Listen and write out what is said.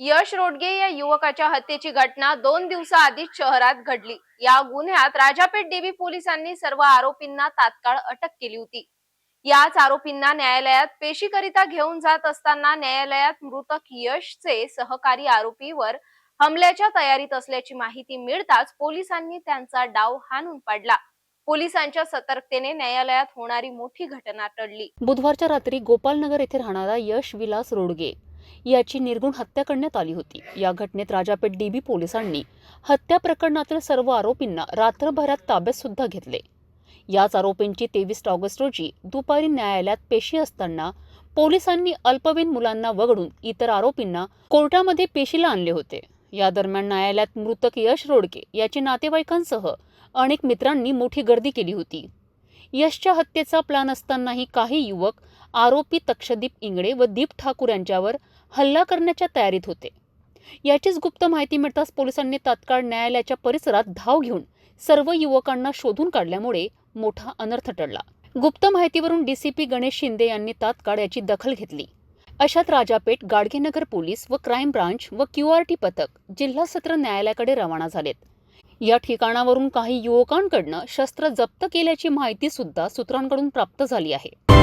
यश रोडगे या युवकाच्या हत्येची घटना दोन दिवसाआधीच शहरात घडली. या गुन्ह्यात राजापेठ देवी पोलिसांनी सर्व आरोपींना तात्काळ अटक केली होती. याच आरोपींना न्यायालयात पेशीकरिता घेऊन जात असताना न्यायालयात मृतक यशचे सहकारी आरोपीवर हमल्याच्या तयारीत असल्याची माहिती मिळताच पोलिसांनी त्यांचा डाव हाणून पाडला. पोलिसांच्या सतर्कतेने न्यायालयात होणारी मोठी घटना टळली. बुधवारच्या रात्री गोपालनगर येथे राहणारा यश विलास रोडगे याची निर्गुण हत्या करण्यात आली होती. या घटनेत राजापेठ डीबी पोलिसांनी हत्या प्रकरणातील सर्व आरोपींना रात्रभरात ताब्यात सुद्धा घेतले. याच आरोपींची तेवीस ऑगस्ट रोजी दुपारी न्यायालयात पेशी असताना पोलिसांनी अल्पवयीन मुलांना वगळून इतर आरोपींना कोर्टामध्ये पेशीला आणले होते. या दरम्यान न्यायालयात मृतक यश रोडके याचे नातेवाईकांसह अनेक मित्रांनी मोठी गर्दी केली होती. यशच्या हत्येचा प्लान असतानाही काही युवक आरोपी तक्षदीप इंगडे व दीप ठाकूर यांच्यावर हल्ला करण्याच्या तयारीत होते. याचीच गुप्त माहिती मिळताच पोलिसांनी तात्काळ न्यायालयाच्या परिसरात धाव घेऊन सर्व युवकांना शोधून काढल्यामुळे मोठा अनर्थ टळला. गुप्त माहितीवरून डीसीपी गणेश शिंदे यांनी तात्काळ याची दखल घेतली. अशात राजापेठ गाडगेनगर पोलीस व क्राईम ब्रांच व क्यूआरटी पथक जिल्हा सत्र न्यायालयाकडे रवाना झालेत. या ठिकाणावरून काही युवकांकडनं शस्त्र जप्त केल्याची माहिती सुद्धा सूत्रांकडून प्राप्त झाली आहे.